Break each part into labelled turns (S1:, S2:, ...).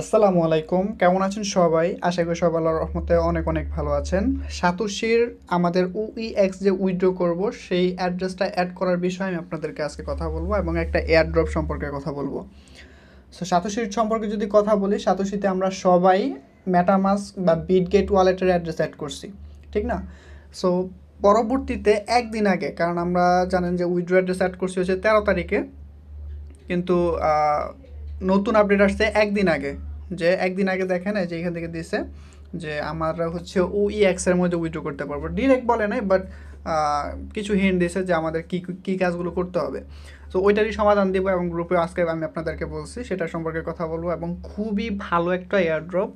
S1: আসসালামু আলাইকুম। কেমন আছেন সবাই? আশা করি সবাই আল্লাহর রহমতে অনেক অনেক ভালো আছেন। সাতোশির আমাদের উই এক্স যে উইথড্র করব, সেই অ্যাড্রেসটা অ্যাড করার বিষয়ে আমি আপনাদেরকে আজকে কথা বলব এবং একটা এয়ার ড্রপ সম্পর্কে কথা বলব। সো সাতোশির সম্পর্কে যদি কথা বলি, সাতোশিতে আমরা সবাই ম্যাটামাস বা বিটগেট ওয়ালেটের অ্যাড্রেস অ্যাড করছি, ঠিক না? সো পরবর্তীতে একদিন আগে, কারণ আমরা জানেন যে উইথড্র অ্যাড্রেস অ্যাড করছি হচ্ছে তেরো তারিখে, কিন্তু নতুন আপডেট আসছে একদিন আগে। যে একদিন আগে দেখেন যে এখান থেকে দিছে যে আমরা হচ্ছে ও এক্সের মধ্যে উইথড্র করতে পারব। ডিরেক্ট বলে নাই বাট কিছু হিন্ট দিছে যে আমাদের কী কী কাজগুলো করতে হবে। তো ওইটারই সমাধান দেবো এবং গ্রুপে আজকে আমি আপনাদেরকে বলছি, সেটা সম্পর্কে কথা বলব এবং খুবই ভালো একটা এয়ারড্রপ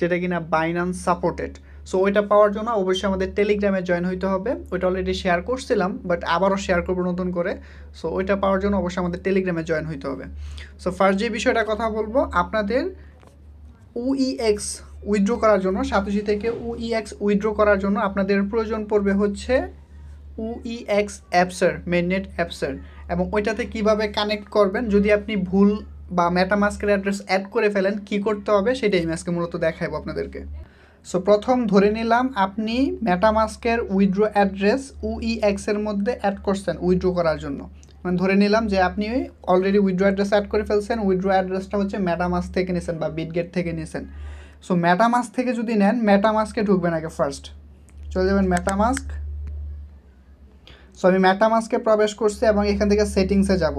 S1: যেটা কিনা বাইনান্স সাপোর্টেড সো ওইটা পাওয়ার জন্য অবশ্যই আমাদের টেলিগ্রামে জয়েন হইতে হবে। ওইটা অলরেডি শেয়ার করছিলাম বাট আবারও শেয়ার করব নতুন করে। সো ওইটা পাওয়ার জন্য অবশ্যই আমাদের টেলিগ্রামে জয়েন হইতে হবে। সো ফার্স্ট যে বিষয়টা কথা বলব, আপনাদের উইএক্স উইথড্র করার জন্য, সাতোশি থেকে উইএক্স উইথড্র করার জন্য আপনাদের প্রয়োজন পড়বে হচ্ছে উইএক্স অ্যাপসের মেননেট অ্যাপসের এবং ওইটাতে কীভাবে কানেক্ট করবেন, যদি আপনি ভুল বা মেটামাস্কের অ্যাড্রেস অ্যাড করে ফেলেন, কি করতে হবে সেটাই আমি আজকে মূলত দেখাবো আপনাদেরকে। সো প্রথম ধরে নিলাম, আপনি মেটামাস্কের উইথড্র অ্যাড্রেস উইএক্স এর মধ্যে অ্যাড করছেন উইথড্র করার জন্য। মানে ধরে নিলাম যে আপনি অলরেডি উইড্রো অ্যাড্রেস অ্যাড করে ফেলছেন উইড্রো অ্যাড্রেসটা হচ্ছে ম্যাটামাস থেকে নিয়েছেন বা বিটগেট থেকে নিয়েছেন সো ম্যাটামাস থেকে যদি নেন ম্যাটামাসকে ঢুকবেন আগে ফার্স্ট চলে যাবেন ম্যাটামাস্ক সো আমি ম্যাটামাসকে প্রবেশ করছি এবং এখান থেকে সেটিংসে যাব।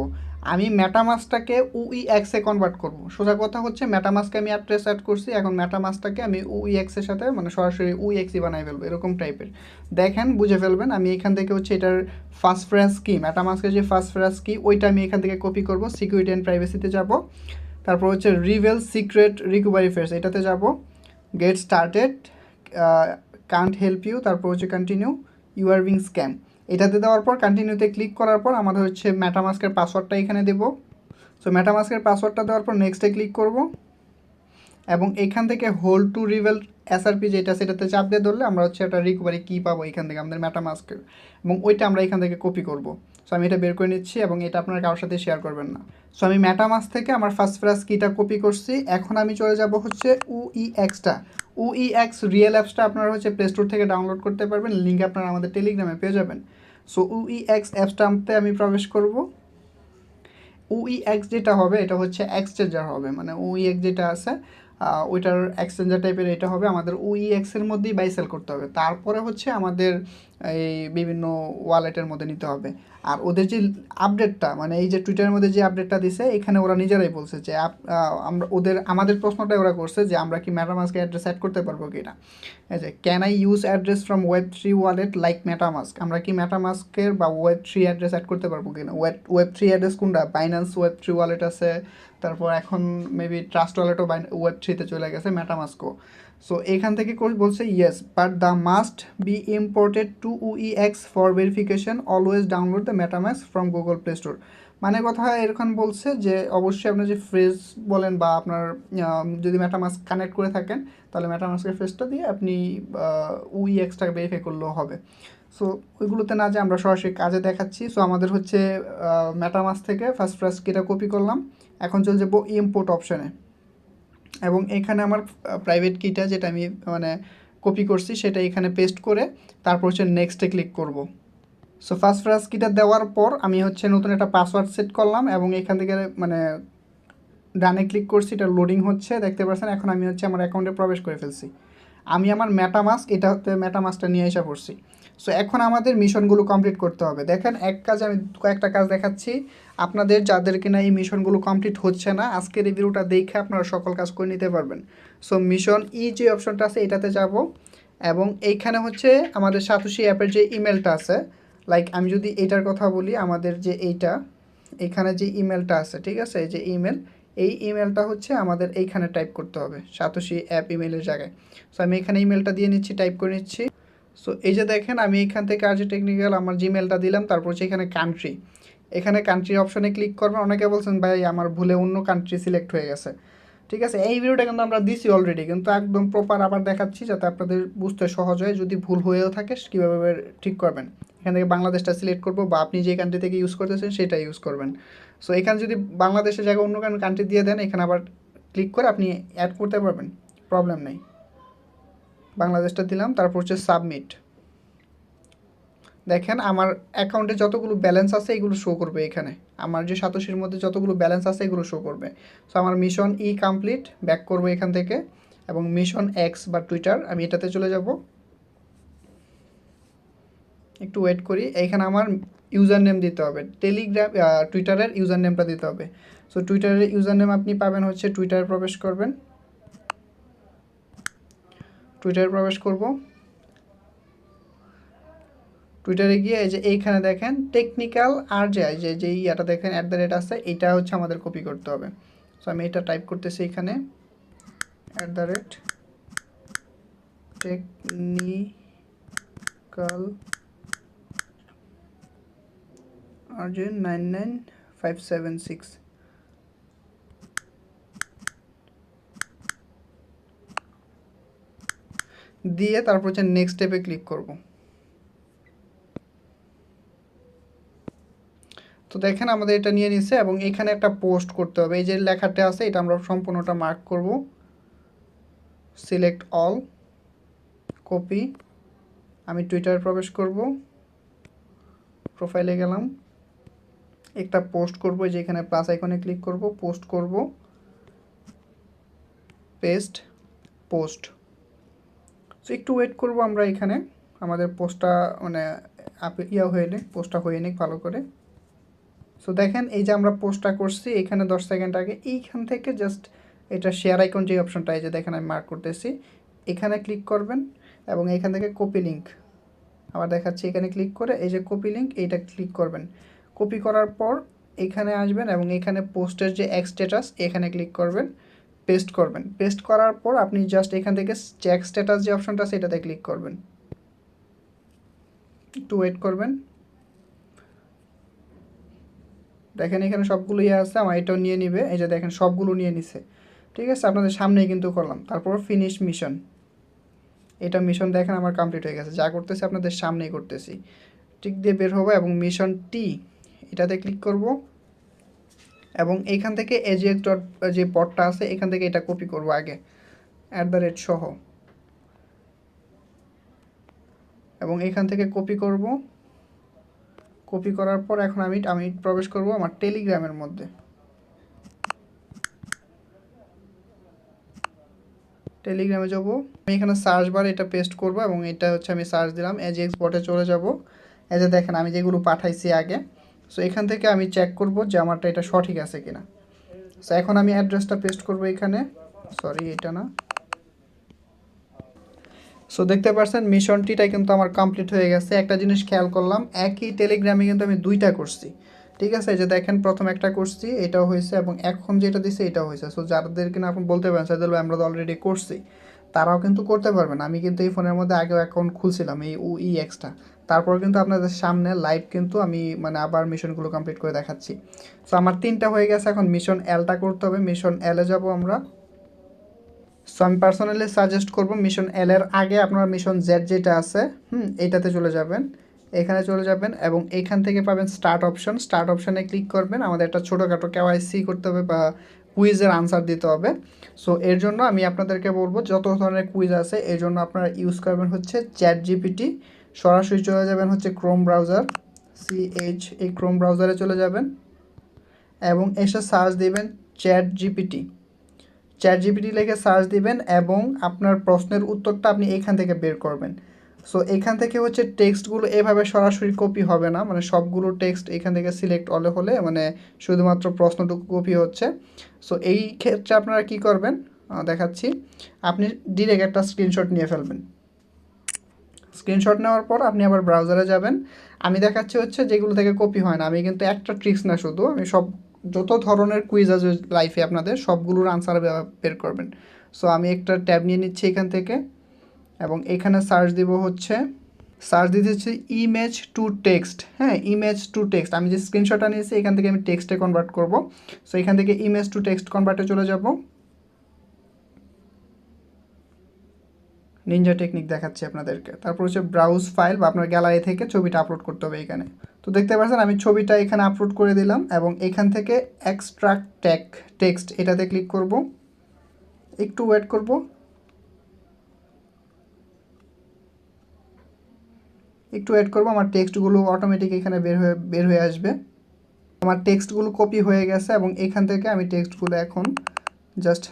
S1: আমি মেটামাসটাকে উই এক্সে কনভার্ট করব। সোজা কথা হচ্ছে মেটামাসকে আমি অ্যাড্রেস অ্যাড করছি, এখন মেটামাসটাকে আমি উই এক্সের সাথে মানে সরাসরি উই এক্সই বানাই ফেলব, এরকম টাইপের দেখেন, বুঝে ফেলবেন, আমি এখান থেকে হচ্ছে এটার ফার্স্ট ফ্রেজ কি মেটামাস্কের যে ফার্স্ট ফ্রেজ কি ওইটা আমি এখান থেকে কপি করব সিকিউরিটি অ্যান্ড প্রাইভেসিতে যাব। তারপর হচ্ছে রিভেল সিক্রেট রিকভারি ফেস এটাতে যাব। Get started can't help you তারপর হচ্ছে continue you are being scam এটাতে দেওয়ার পর কন্টিনিউতে ক্লিক করার পর আমাদের হচ্ছে মেটামাস্কের পাসওয়ার্ডটা এখানে দেবো। সো মেটামাস্কের পাসওয়ার্ডটা দেওয়ার পর নেক্সটে ক্লিক করব। এবং এখান থেকে হোল টু রিভেল এসআরপি যেটা, সেটাতে চাপ দিয়ে ধরলে আমরা হচ্ছে একটা রিকভারি কী পাবো এখান থেকে আমাদের মেটামাস্কের এবং ওইটা আমরা এখান থেকে কপি করব। সো আমি এটা বের করে নিচ্ছি এবং এটা আপনারা কারোর সাথে শেয়ার করবেন না। সো আমি মেটামাস থেকে আমার ফার্স্ট ফ্রাস কিটা কপি করছি। এখন আমি চলে যাব হচ্ছে উই এক্সটা উই এক্স রিয়েল অ্যাপসটা আপনারা হচ্ছে প্লে স্টোর থেকে ডাউনলোড করতে পারবেন। লিঙ্ক আপনারা আমাদের টেলিগ্রামে পেয়ে যাবেন। সো উই এক্স অ্যাপসটাতে আমি প্রবেশ করব। উই এক্স যেটা হবে, এটা হচ্ছে এক্সচেঞ্জার হবে মানে উই এক্স যেটা আছে ওইটার এক্সচেঞ্জার টাইপের এটা হবে। আমাদের উই এক্সের মধ্যেই বাই সেল করতে হবে। তারপরে হচ্ছে আমাদের এই বিভিন্ন ওয়ালেটের মধ্যে নিতে হবে। আর ওদের যে আপডেটটা মানে এই যে টুইটারের মধ্যে যে আপডেটটা দিছে, এখানে ওরা নিজেরাই বলছে যে আমরা, ওদের, আমাদের প্রশ্নটাই ওরা করছে যে, আমরা কি ম্যাটামাস্কে অ্যাড্রেস অ্যাড করতে পারব কি না? এই যে can I use address from web three wallet like MetaMask আমরা কি মেটামাস্কের বা ওয়েব থ্রি অ্যাড্রেস অ্যাড করতে পারব কিনা ওয়েব ওয়েব থ্রি অ্যাড্রেস কোনটা? বাইন্যান্স ওয়েব থ্রি ওয়ালেট আছে, তারপর এখন মেবি ট্রাস্ট ওয়ালেটও ওয়েব থ্রিতে চলে গেছে মেটামাস্কও সো এখান থেকে বলছে yes but the must be imported to we x for verification always download the MetaMask from Google play store মানে কথা এরকম বলছে যে, অবশ্যই আপনার যে ফ্রেজ বলেন বা আপনার যদি মেটামাস্ক কানেক্ট করে থাকেন, তাহলে মেটামাস্কের ফ্রেজটা দিয়ে আপনি উই এক্সটাকে ভেরিফাই করলেও হবে। সো ওইগুলোতে না যে আমরা সরাসরি কাজে দেখাচ্ছি। সো আমাদের হচ্ছে মেটামাস থেকে ফার্স্ট ফ্রাস কিটা কপি করলাম। এখন চলে যাব ইম্পোর্ট অপশনে এবং এখানে আমার প্রাইভেট কিটা যেটা আমি মানে কপি করছি সেটা এখানে পেস্ট করে তারপর হচ্ছে নেক্সটে ক্লিক করব। সো ফার্স্ট ফ্রাস কিটা দেওয়ার পর আমি হচ্ছে নতুন একটা পাসওয়ার্ড সেট করলাম এবং এখান থেকে মানে ডানে ক্লিক করছি, এটা লোডিং হচ্ছে, দেখতে পাচ্ছেন? এখন আমি হচ্ছে আমার অ্যাকাউন্টে প্রবেশ করে ফেলছি। আমি আমার মেটামাস্ক এটা হচ্ছে মেটামাস্কটা নিয়ে এসে পড়ছি। সো এখন আমাদের মিশনগুলো কমপ্লিট করতে হবে। দেখেন, এক কাজ আমি কয়েকটা কাজ দেখাচ্ছি। আপনাদের, যাদের কিনা এই মিশনগুলো কমপ্লিট হচ্ছে না, আজকের এই ভিডিওটা দেখে আপনারা সকল কাজ করে নিতে পারবেন। সো মিশন ই যে অপশনটা আছে, এটাতে যাব। এবং এইখানে হচ্ছে আমাদের সাতোশি অ্যাপের যে ইমেলটা আছে লাইক আমি যদি এটার কথা বলি, আমাদের যে এইটা, এখানে যে ইমেলটা আছে, ঠিক আছে? এই যে ইমেল এই ইমেলটা হচ্ছে আমাদের এইখানে টাইপ করতে হবে, সাতোশি অ্যাপ ইমেলের জায়গায়। সো আমি এখানে ইমেলটা দিয়ে নিচ্ছি টাইপ করে নিচ্ছি। সো এই যে দেখেন, আমি এখান থেকে আর যে টেকনিক্যাল আমার জিমেলটা দিলাম, তারপর হচ্ছে এখানে কান্ট্রি এখানে কান্ট্রি অপশনে ক্লিক করবেন, অনেকে বলছেন, ভাই, আমার ভুলে অন্য কান্ট্রি সিলেক্ট হয়ে গেছে। ঠিক আছে, এই ভিডিওটা কিন্তু আমরা দিছি অলরেডি কিন্তু একদম প্রপার আবার দেখাচ্ছি, যাতে আপনাদের বুঝতে সহজ হয়, যদি ভুল হয়েও থাকে, কীভাবে ঠিক করবেন। এখান থেকে বাংলাদেশটা সিলেক্ট করব, বা আপনি যে কান্ট্রি থেকে ইউজ করতেছেন সেটা ইউজ করবেন। সো এখানে যদি বাংলাদেশের জায়গায় অন্য কোনো কান্ট্রি দিয়ে দেন, এখানে আবার ক্লিক করে আপনি অ্যাড করতে পারবেন। প্রবলেম নেই। বাংলাদেশটা দিলাম, তারপর হচ্ছে সাবমিট দেখেন, আমার অ্যাকাউন্টে যতগুলো ব্যালেন্স আছে, এগুলো শো করবে এখানে। আমার যে সাতশির মধ্যে যতগুলো ব্যালেন্স আছে, এগুলো শো করবে। সো আমার মিশন ই কমপ্লিট ব্যাক করব এখান থেকে। এবং মিশন এক্স বা টুইটার আমি এটাতে চলে যাব। একটু ওয়েট করি। এইখানে আমার ইউজার নেম দিতে হবে। টেলিগ্রাম টুইটারের ইউজার নেমটা দিতে হবে। সো টুইটারের ইউজার নেম আপনি পাবেন হচ্ছে টুইটারে প্রবেশ করবেন। টুইটারে প্রবেশ করব। টুইটারে গিয়ে এই যে এইখানে দেখেন টেকনিক্যাল আর যে যে যে ইয়াটা দেখেন অ্যাট দ্য রেট আছে, এটা হচ্ছে আমাদের কপি করতে হবে। সো আমি এটা টাইপ করতেছি এখানে। অ্যাট দ্য রেট টেকনিক্যাল আর যে nine nine five seven six দিয়ে তারপর হচ্ছে নেক্সট স্টেপে ক্লিক করব। তো দেখেন আমাদের এটা নিয়ে নিছে এবং এখানে একটা পোস্ট করতে হবে। এই যে লেখাটা আছে, এটা আমরা সম্পূর্ণটা মার্ক করব। সিলেক্ট অল কপি আমি টুইটারে প্রবেশ করব। প্রোফাইলে গেলাম। একটা পোস্ট করব যে এখানে প্লাস আইকনে ক্লিক করব পোস্ট করব পেস্ট পোস্ট সো একটু ওয়েট করব আমরা এখানে, আমাদের পোস্টটা মানে ইয়া হয়ে নিক পোস্টটা হয়ে নিক ভালো করে। সো দেখেন এই যে আমরা পোস্টটা করছি, এখানে দশ সেকেন্ড আগে, এইখান থেকে জাস্ট এটা শেয়ার আইকন যে অপশনটা এই যে দেখেন আমি মার্ক করতেছি, এখানে ক্লিক করবেন এবং এখান থেকে কপি লিঙ্ক আবার দেখাচ্ছি এখানে ক্লিক করে, এই যে কপি লিঙ্ক এইটা ক্লিক করবেন। কপি করার পর এখানে আসবেন এবং এখানে পোস্টের যে এক স্ট্যাটাস এখানে ক্লিক করবেন পেস্ট করবেন। পেস্ট করার পর আপনি জাস্ট এখান থেকে চেক স্ট্যাটাস যে অপশনটা এটাতে ক্লিক করবেন। একটু ওয়েট করবেন। দেখেন এখানে সবগুলো ইয়ে আছে, আমার এটাও নিয়ে নিবে। এই যে দেখেন, সবগুলো নিয়ে নিছে। ঠিক আছে, আপনাদের সামনেই কিন্তু করলাম। তারপর ফিনিশ মিশন এটা মিশন দেখেন আমার কমপ্লিট হয়ে গেছে। যা করতেছি আপনাদের সামনেই করতেছি। টিক দিয়ে বের হব এবং মিশন টি এটাতে ক্লিক করব। এবং এইখান থেকে এজিএক্স ডট যে পটটা আছে, এখান থেকে এটা কপি করব আগে। অ্যাট দ্য রেট সহ। এবং এখান থেকে কপি করব। কপি করার পর এখন আমি আমি প্রবেশ করব আমার টেলিগ্রামের মধ্যে। টেলিগ্রামে যাব। আমি এখানে সার্চ বার এটা পেস্ট করব এবং এটা হচ্ছে আমি সার্চ দিলাম। এজিএক্স বটে চলে যাব। যে দেখেন, আমি যেগুলো পাঠাইছি আগে সো এখান থেকে আমি চেক করব যে আমারটা এটা সঠিক আছে কিনা। সো এখন আমি অ্যাড্রেসটা পেস্ট করব এখানে। সরি এটা না। সো দেখতে পাচ্ছেন মিশনটিটাই কিন্তু আমার কমপ্লিট হয়ে গেছে। একটা জিনিস খেয়াল করলাম, একই টেলিগ্রামে কিন্তু আমি দুইটা করছি। ঠিক আছে যে দেখেন, প্রথম একটা করছি, এটাও হয়েছে, এবং এখন যেটা দিছে, এটাও হয়েছে। সো যাদের কিনা আপনি বলতে পারেন, সাইদুল ভাই, আমরা তো অলরেডি করছি। তারাও কিন্তু করতে পারবেন আমি কিন্তু এই ফোনের মধ্যে আগেও অ্যাকাউন্ট খুলছিলাম, এই ও ই এক্সটা তারপর কিন্তু আপনাদের সামনে লাইভ কিন্তু আমি মানে আবার মিশনগুলো কমপ্লিট করে দেখাচ্ছি। সো আমার তিনটা হয়ে গেছে এখন মিশন এলটা করতে হবে মিশন এলে যাব আমরা। সো আমি পার্সোনালি সাজেস্ট করব মিশন এল এর আগে আপনার মিশন জেড যেটা আছে, হুম এইটাতে চলে যাবেন। এখানে চলে যাবেন এবং এইখান থেকে পাবেন স্টার্ট অপশন স্টার্ট অপশনে ক্লিক করবেন, আমাদের একটা ছোটোখাটো কেওয়াইসি করতে হবে বা কুইজের আনসার দিতে হবে। সো, এর জন্য আমি আপনাদেরকে বলব, যত ধরনের কুইজ আছে, এর জন্য আপনারা ইউজ করবেন হচ্ছে চ্যাট জিপিটি সরাসরি চলে যাবেন হচ্ছে ক্রোম ব্রাউজার। সিএইচ এই ক্রোম ব্রাউজারে চলে যাবেন। এবং এসে সার্চ দিবেন চ্যাট জিপিটি চ্যাট জিপিটি লিখে সার্চ দিবেন এবং আপনার প্রশ্নের উত্তরটা আপনি এখান থেকে বের করবেন। সো এখান থেকে হচ্ছে টেক্সটগুলো এভাবে সরাসরি কপি হবে না। মানে সবগুলো টেক্সট এখান থেকে সিলেক্ট হলে হলে মানে শুধুমাত্র প্রশ্নটুকু কপি হচ্ছে। সো এই ক্ষেত্রে আপনারা কি করবেন? দেখাচ্ছি। আপনি ডিরেক্ট একটা স্ক্রিনশট নিয়ে ফেলবেন। স্ক্রিনশট নেওয়ার পর আপনি আবার ব্রাউজারে যাবেন। আমি দেখাচ্ছি হচ্ছে যেগুলো থেকে কপি হয় না। আমি কিন্তু একটা ট্রিক্স না শুধু, আমি সব যত ধরনের কুইজ আছে লাইফে আপনাদের, সবগুলোর আনসার বের করবেন। সো আমি একটা ট্যাব নিয়ে নিচ্ছি এখান থেকে। এবং এখানে সার্চ দিব হচ্ছে সার্চ দিতে হচ্ছে ইমেজ টু টেক্সট হ্যাঁ ইমেজ টু টেক্সট আমি যে স্ক্রিনশটটা নিয়েছি, এখান থেকে আমি টেক্সটে কনভার্ট করব। সো এখান থেকে ইমেজ টু টেক্সট কনভার্টে চলে যাব। নিনজা টেকনিক দেখাচ্ছি আপনাদেরকে। তারপর হচ্ছে ব্রাউজ ফাইল বা আপনার গ্যালারি থেকে ছবিটা আপলোড করতে হবে এখানে। তো দেখতে পাচ্ছেন, আমি ছবিটা এখানে আপলোড করে দিলাম এবং এখান থেকে এক্সট্রাক্ট ট্যাগ টেক্সট এটাতে ক্লিক করব। একটু ওয়েট করব। একটু ওয়েট করব, আমার টেক্সটগুলো অটোমেটিক এখানে বের হয়ে বের হয়ে আসবে। আমার টেক্সটগুলো কপি হয়ে গেছে এবং এখান থেকে আমি টেক্সটগুলো এখন জাস্ট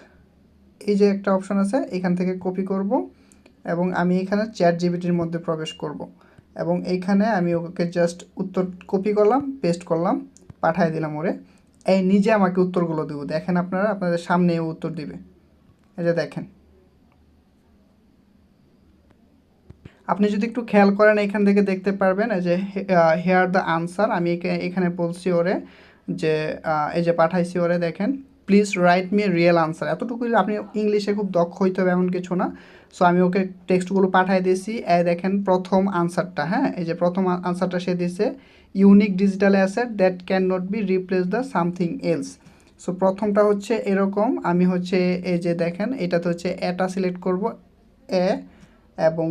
S1: এই যে একটা অপশন আছে, এখান থেকে কপি করব এবং আমি এখানে চ্যাট জিবিটির মধ্যে প্রবেশ করব। এবং এইখানে আমি ওকে জাস্ট উত্তর কপি করলাম পেস্ট করলাম, পাঠিয়ে দিলাম ওরে। এই নিজে আমাকে উত্তরগুলো দেবো। দেখেন আপনারা, আপনাদের সামনে উত্তর দিবে। যে দেখেন। আপনি যদি একটু খেয়াল করেন এখান থেকে দেখতে পারবেন যে হেয়ার দ্য আনসার আমি এখানে বলছি ওরে, যে এই যে পাঠাইছি ওরে, দেখেন please write me real answer এতটুকু আপনি ইংলিশে খুব দক্ষ হইতে হবে এমন কিছু না। সো আমি ওকে টেক্সটগুলো পাঠাই দিয়েছি, এই দেখেন, প্রথম আনসারটা হ্যাঁ? এই যে প্রথম আনসারটা সে দিছে unique digital asset that can not be replace the something else so প্রথমটা হচ্ছে এরকম, আমি হচ্ছে, এই যে দেখেন, এটাতে হচ্ছে এটা সিলেক্ট করব, এ এবং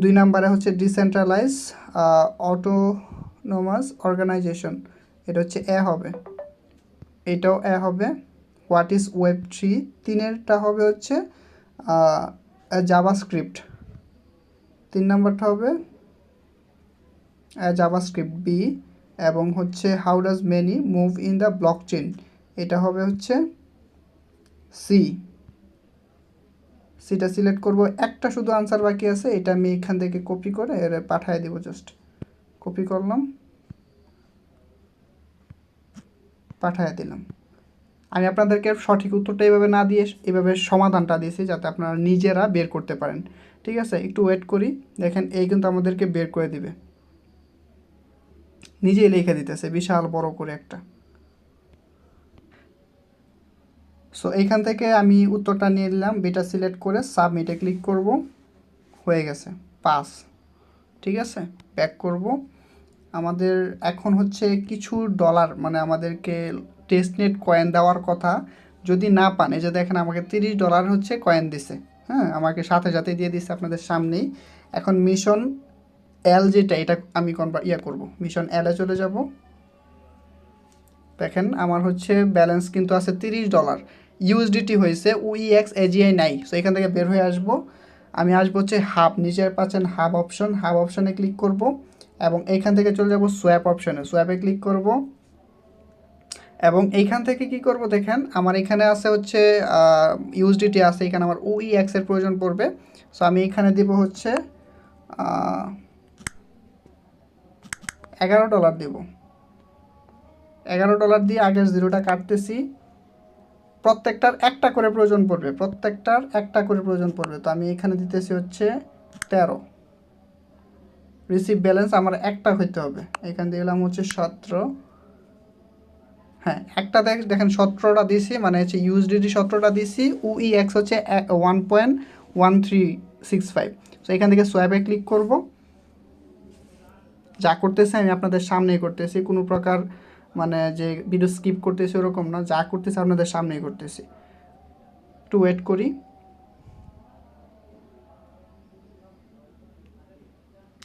S1: দুই নাম্বারে হচ্ছে ডিসেন্ট্রালাইজ অটোনোমাস অর্গানাইজেশন এটা হচ্ছে এ হবে। এটাও এ হবে। হোয়াট ইজ ওয়েব থ্রি তিনেরটা হবে হচ্ছে জাভা স্ক্রিপ্ট তিন নাম্বারটা হবে জাভা স্ক্রিপ্ট বি এবং হচ্ছে how does many move in the block chain এটা হবে হচ্ছে সি সিটা সিলেক্ট করব। একটা শুধু আনসার বাকি আছে, এটা আমি এখান থেকে কপি করে এর পাঠিয়ে দিব জাস্ট কপি করলাম। পাঠিয়ে দিলাম। আমি আপনাদেরকে সঠিক উত্তরটা এইভাবে না দিয়ে এইভাবে সমাধানটা দিয়েছি যাতে আপনারা নিজেরা বের করতে পারেন। ঠিক আছে? একটু ওয়েট করি। দেখেন, এই কিন্তু আমাদেরকে বের করে দিবে। নিজেই লিখে দিতেছে, বিশাল বড় করে একটা। সো এইখান থেকে আমি উত্তরটা নিয়ে নিলাম। বিটা সিলেক্ট করে সাবমিটে ক্লিক করব। হয়ে গেছে। পাস ঠিক আছে? ব্যাক করব। আমাদের এখন হচ্ছে কিছু ডলার মানে আমাদেরকে টেস্টনেট কয়েন দেওয়ার কথা যদি না পান, এই যে দেখেন আমাকে তিরিশ ডলার হচ্ছে কয়েন দিছে। হ্যাঁ আমাকে সাথে সাথে দিয়ে দিছে আপনাদের সামনেই। এখন মিশন এল যেটা, এটা আমি কনভার ইয়া করব। মিশন এলে চলে যাব। দেখেন, আমার হচ্ছে ব্যালেন্স কিন্তু আছে তিরিশ ডলার ইউএসডিটি হয়েছে উইএক্স এজিআই নাই। সো এখান থেকে বের হয়ে আসব। আমি আসব হচ্ছে হাব নিচের পাচ্ছেন হাব অপশন হাব অপশনে ক্লিক করব এবং এইখান থেকে চলে যাব সোয়াপ অপশনে সোয়াপে ক্লিক করব এবং এইখান থেকে কি করব দেখেন, আমার এখানে আছে হচ্ছে ইউএসডিটি আছে, এখানে আমার উইএক্স এর প্রয়োজন পড়বে। সো আমি এখানে দিব হচ্ছে এগারো ডলার দেবো। এগারো ডলার দিয়ে আগের জিরোটা কাটতেছি। প্রত্যেকটার একটা করে প্রয়োজন পড়বে, প্রত্যেকটার একটা করে প্রয়োজন পড়বে। তো আমি এখানে দিতেছি হচ্ছে তেরো। রিসিভ ব্যালেন্স আমার একটা হইতে হবে। এখান দিয়ে দিলাম হচ্ছে সতেরো। হ্যাঁ একটা দেখ, দেখেন সতেরোটা দিছি মানে হচ্ছে ইউএসডিটি সতেরোটা দিছি উই এক্স হচ্ছে one point one three six five তো এখান থেকে সোয়াবে ক্লিক করব। যা করতেছে আমি আপনাদের সামনেই করতেছি, কোনো প্রকার মানে যে ভিডিও স্কিপ করতেছি ওরকম না, যা করতেছি আপনাদের সামনেই করতেছি। একটু ওয়েট করি।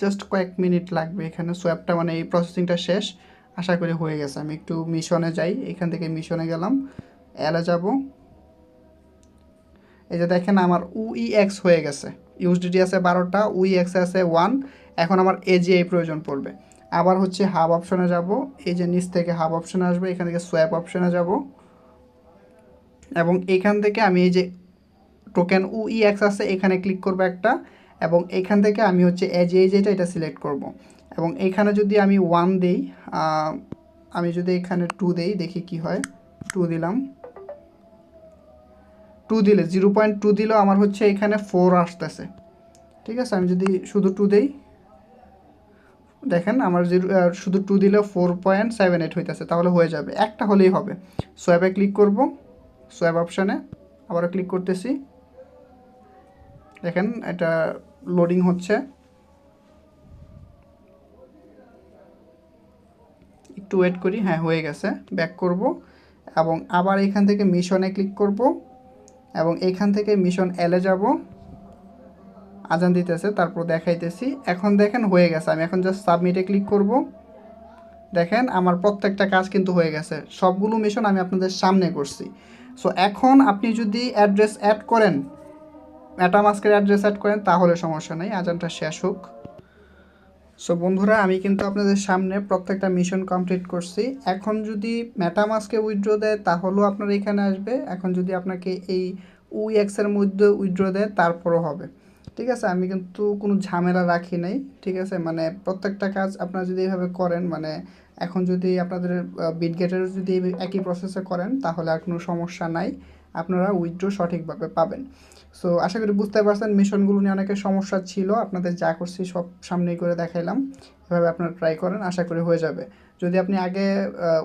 S1: জাস্ট কয়েক মিনিট লাগবে এখানে সোয়াপটা মানে এই প্রসেসিংটা শেষ। আশা করি হয়ে গেছে, আমি একটু মিশনে যাই, এখান থেকে মিশনে গেলাম। এলে যাব। এই যে দেখেন আমার উই এক্স হয়ে গেছে। ইউএসডিটি আছে বারোটা উই এক্স আছে ওয়ান এখন আমার এজিআই প্রয়োজন পড়বে। আবার হচ্ছে হাব অপশনে যাব। এই যে নিচ থেকে হাব অপশনে আসবে, এখান থেকে সোয়াপ অপশনে যাব। এবং এখান থেকে আমি এই যে টোকেন উইএক্স আছে, এখানে ক্লিক করব একটা। এবং এখান থেকে আমি হচ্ছে এজ এই যেটা, এটা সিলেক্ট করব। এবং এখানে যদি আমি ওয়ান দিই আমি যদি এখানে টু দেই, দেখি কি হয়। টু দিলাম। টু দিলে জিরো পয়েন্ট টু দিলেও আমার হচ্ছে এখানে ফোর আসতেছে। ঠিক আছে? আমি যদি শুধু টু দেই দেখেন আমার জিরো শুধু টু দিলেও ফোর পয়েন্ট সেভেন এইট হইতেছে, তাহলে হয়ে যাবে। একটা হলেই হবে। সোয়াবে ক্লিক করব সোয়াব অপশানে আবারও ক্লিক করতেছি। দেখেন এটা লোডিং হচ্ছে। একটু ওয়েট করি হ্যাঁ হয়ে গেছে। ব্যাক করব, এবং আবার এখান থেকে মিশনে ক্লিক করব, এবং এখান থেকে মিশন এলে যাব। আজান দিতেছে, তারপর দেখাইতেছি। এখন দেখেন হয়ে গেছে, আমি এখন জাস্ট সাবমিটে ক্লিক করব। দেখেন, আমার প্রত্যেকটা কাজ কিন্তু হয়ে গেছে। সবগুলো মিশন আমি আপনাদের সামনে করছি। সো এখন আপনি যদি অ্যাড্রেস অ্যাড করেন ম্যাটামাস্কের অ্যাড্রেস অ্যাড করেন, তাহলে সমস্যা নেই, আজানটা শেষ হোক। সো বন্ধুরা, আমি কিন্তু আপনাদের সামনে প্রত্যেকটা মিশন কমপ্লিট করছি। এখন যদি ম্যাটামাস্কে উইথড্র দেয়, তাহলেও আপনার এখানে আসবে। এখন যদি আপনাকে এই উইএক্সের মধ্যে উইথড্র দেয়, তারপরও হবে। ঠিক আছে? আমি কিন্তু কোনো ঝামেলা রাখি নাই, ঠিক আছে? মানে প্রত্যেকটা কাজ আপনারা যদি এইভাবে করেন মানে এখন যদি আপনাদের বিট বিটগেটের যদি একই প্রসেসে করেন, তাহলে আর কোনো সমস্যা নাই। আপনারা উইথড্র সঠিকভাবে পাবেন। সো আশা করি বুঝতে পারছেন মিশনগুলো নিয়ে অনেকের সমস্যা ছিল। আপনাদের যা করছি সব সামনেই করে দেখাইলাম। এভাবে আপনারা ট্রাই করেন, আশা করি হয়ে যাবে। যদি আপনি আগে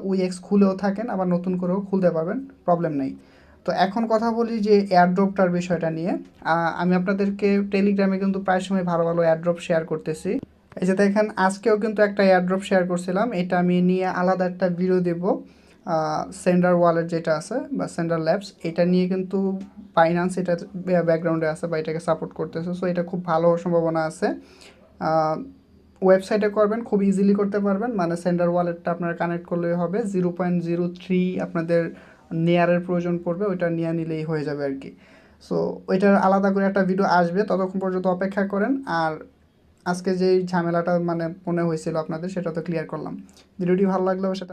S1: উইএক্স খুলেও থাকেন, আবার নতুন করেও খুলতে পারবেন প্রবলেম নেই। তো এখন কথা বলি যে এয়ারড্রপটার বিষয়টা নিয়ে। আমি আপনাদেরকে টেলিগ্রামে কিন্তু প্রায় সময় ভালো ভালো এয়ারড্রপ শেয়ার করতেছি। এই যে দেখেন, আজকেও কিন্তু একটা এয়ারড্রপ শেয়ার করছিলাম। এটা আমি নিয়ে আলাদা একটা ভিডিও দেব। সেন্ডার ওয়ালেট যেটা আছে বা সেন্ডার ল্যাবস এটা নিয়ে কিন্তু ফাইন্যান্স এটা ব্যাকগ্রাউন্ডে আছে বা এটাকে সাপোর্ট করতেছে। সো এটা খুব ভালো সম্ভাবনা আছে। ওয়েবসাইটে করবেন, খুব ইজিলি করতে পারবেন। মানে সেন্ডার ওয়ালেটটা আপনারা কানেক্ট করলেই হবে। জিরো পয়েন্ট জিরো থ্রি আপনাদের নেয়ারের প্রয়োজন পড়বে, ওইটা নিয়ে নিলেই হয়ে যাবে আর কি। সো ওইটার আলাদা করে একটা ভিডিও আসবে, ততক্ষণ পর্যন্ত অপেক্ষা করেন। আর আজকে যেই ঝামেলাটা মানে মনে হয়েছিল আপনাদের, সেটা তো ক্লিয়ার করলাম। ভিডিওটি ভালো লাগলে সেটা